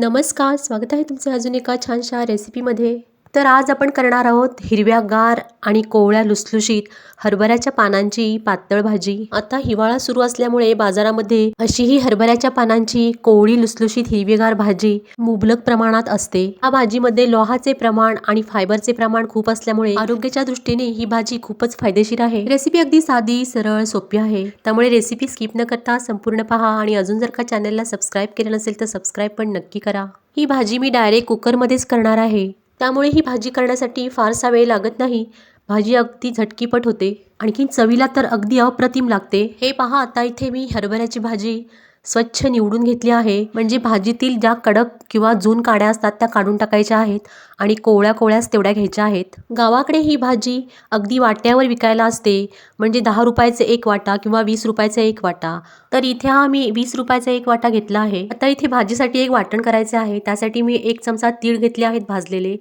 नमस्कार स्वागत आहे तुमचं अजून एका छानशा रेसिपीमध्ये तर आज आपण करणार आहोत हिरव्यागार आणि कोवळ्या लुसलुशीत हरभऱ्याच्या पानांची पातळ भाजी. आता हिवाळा सुरू असल्यामुळे बाजारामध्ये अशी ही हरभऱ्याच्या पानांची कोवळी लुसलुशीत हिरवीगार भाजी मुबलक प्रमाणात असते. या भाजीमध्ये लोहाचे प्रमाण आणि फायबरचे प्रमाण खूप असल्यामुळे आरोग्याच्या दृष्टीने ही भाजी खूपच फायदेशीर आहे. रेसिपी अगदी साधी सरळ सोपी आहे. त्यामुळे रेसिपी स्किप न करता संपूर्ण पहा आणि अजून जर का चॅनलला सबस्क्राईब केलं नसेल तर सबस्क्राईब पण नक्की करा. ही भाजी मी डायरेक्ट कुकरमध्येच करणार आहे. त्यामुळे ही भाजी करण्यासाठी फारसा वेळ लागत नाही. भाजी अगदी झटकीपट होते. आणखी चवीला तर अगदी अप्रतिम लागते. हे पहा आता इथे मी हरभऱ्याची भाजी स्वच्छ निवडून घेतली आहे. म्हणजे भाजीतील ज्या कडक किंवा जून काड्या असतात त्या काढून टाकायच्या आहेत आणि कोवळ्या कोवळ्याच तेवढ्या घ्यायच्या आहेत. गावाकडे ही भाजी अगदी वाट्यावर विकायला असते. म्हणजे दहा रुपयाचे एक वाटा किंवा वीस रुपयाचा एक वाटा. तर इथे हा मी वीस रुपयाचा एक वाटा घेतला आहे. आता इथे भाजीसाठी एक वाटण करायचे आहे. त्यासाठी मी एक चमचा तीळ घेतले आहेत भाजलेले.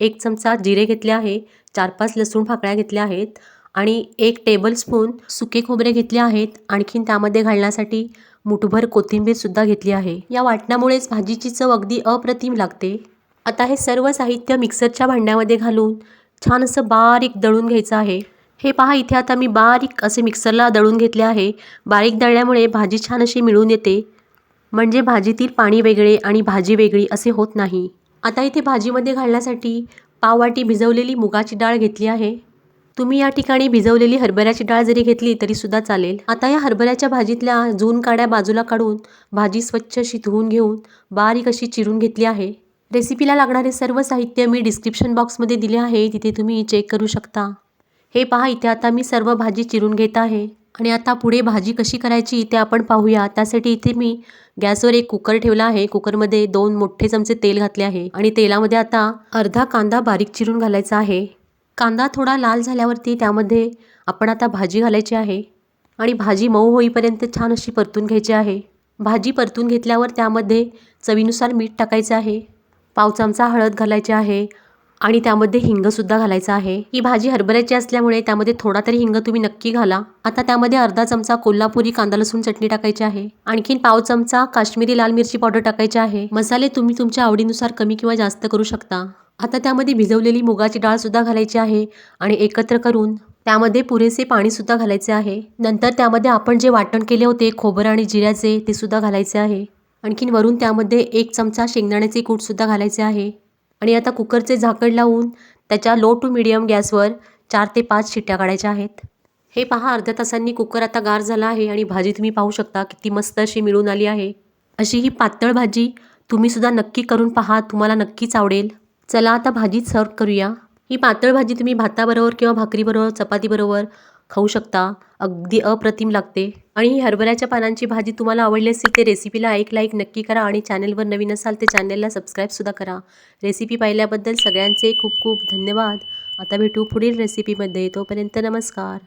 एक चमचा जिरे घेतले आहे. चार पाच लसूण फाकळ्या घेतल्या आहेत. आणि एक टेबल स्पून सुके खोबरे घेतले आहेत. आणखीन त्यामध्ये घालण्यासाठी मुठभर कोथिंबीरसुद्धा घेतली आहे. या वाटणामुळेच भाजीची चव अगदी अप्रतिम लागते. आता हे सर्व साहित्य मिक्सरच्या भांड्यामध्ये घालून छान असं बारीक दळून घ्यायचं आहे. हे पहा इथे आता मी बारीक असे मिक्सरला दळून घेतले आहे. बारीक दळल्यामुळे भाजी छान अशी मिळून येते. म्हणजे भाजीतील पाणी वेगळे आणि भाजी वेगळी असे होत नाही. आता इथे भाजीमध्ये घालण्यासाठी पाववाटी भिजवलेली मुगाची डाळ घेतली आहे. तुम्ही या ठिकाणी भिजवलेली हरभऱ्याची डाळ जरी घेतली तरी सुद्धा चालेल. आता या हरभऱ्याच्या भाजीतल्या जून काड्या बाजूला काढून भाजी स्वच्छ अशी धुवून घेऊन बारीक अशी चिरून घेतली आहे. रेसिपीला लागणारे सर्व साहित्य मी डिस्क्रिप्शन बॉक्समध्ये दिले आहे. तिथे तुम्ही चेक करू शकता. हे पहा इथे आता मी सर्व भाजी चिरून घेत आहे. आणि आता पुढे भाजी कशी करायची ते आपण पाहूया. त्यासाठी इथे मी गॅसवर एक कुकर ठेवला आहे. कुकरमध्ये दोन मोठे चमचे तेल घातले आहे. आणि तेलामध्ये आता अर्धा कांदा बारीक चिरून घालायचा आहे. कांदा थोडा लाल झाल्यावरती त्यामध्ये आपण आता भाजी घालायची आहे आणि भाजी मऊ होईपर्यंत छान अशी परतून घ्यायची आहे. भाजी परतून घेतल्यावर त्यामध्ये चवीनुसार मीठ टाकायचं आहे. पाव चमचा हळद घालायची आहे आणि त्यामध्ये हिंगसुद्धा घालायचं आहे. ही भाजी हरभऱ्याची असल्यामुळे त्यामध्ये थोडा तरी हिंग तुम्ही नक्की घाला. आता त्यामध्ये अर्धा चमचा कोल्हापुरी कांदा लसूण चटणी टाकायची आहे. आणखीन पाव चमचा काश्मीरी लाल मिरची पावडर टाकायची आहे. मसाले तुम्ही तुमच्या आवडीनुसार कमी किंवा जास्त करू शकता. आता त्यामध्ये भिजवलेली मुगाची डाळसुद्धा घालायची आहे आणि एकत्र करून त्यामध्ये पुरेसे पाणीसुद्धा घालायचे आहे. नंतर त्यामध्ये आपण जे वाटण केले होते खोबरं आणि जिऱ्याचे ते सुद्धा घालायचे आहे. आणखीन वरून त्यामध्ये एक चमचा शेंगदाण्याचे कूटसुद्धा घालायचे आहे. आणि आता कुकरचे झाकण लावून त्याच्या लो टू मिडियम गॅसवर चार ते पाच शिट्ट्या काढायच्या आहेत. हे पहा अर्ध्या तासांनी कुकर आता गार झाला आहे आणि भाजी तुम्ही पाहू शकता किती मस्त अशी मिळून आली आहे. अशी ही पातळ भाजी तुम्हीसुद्धा नक्की करून पहा तुम्हाला नक्कीच आवडेल. चला आता भाजीत सर्व करूया. ही पातळ भाजी तुम्ही भाताबरोबर किंवा भाकरीबरोबर चपातीबरोबर खाऊ शकता. अगदी अप्रतिम लागते. आणि ही हरभऱ्याच्या पानांची भाजी तुम्हाला आवडली असेल ते रेसिपीला एक लाईक नक्की करा आणि चॅनलवर नवीन असाल ते चॅनलला सबस्क्राईबसुद्धा करा. रेसिपी पाहिल्याबद्दल सगळ्यांचे खूप खूप धन्यवाद. आता भेटू पुढील रेसिपीमध्ये तोपर्यंत नमस्कार.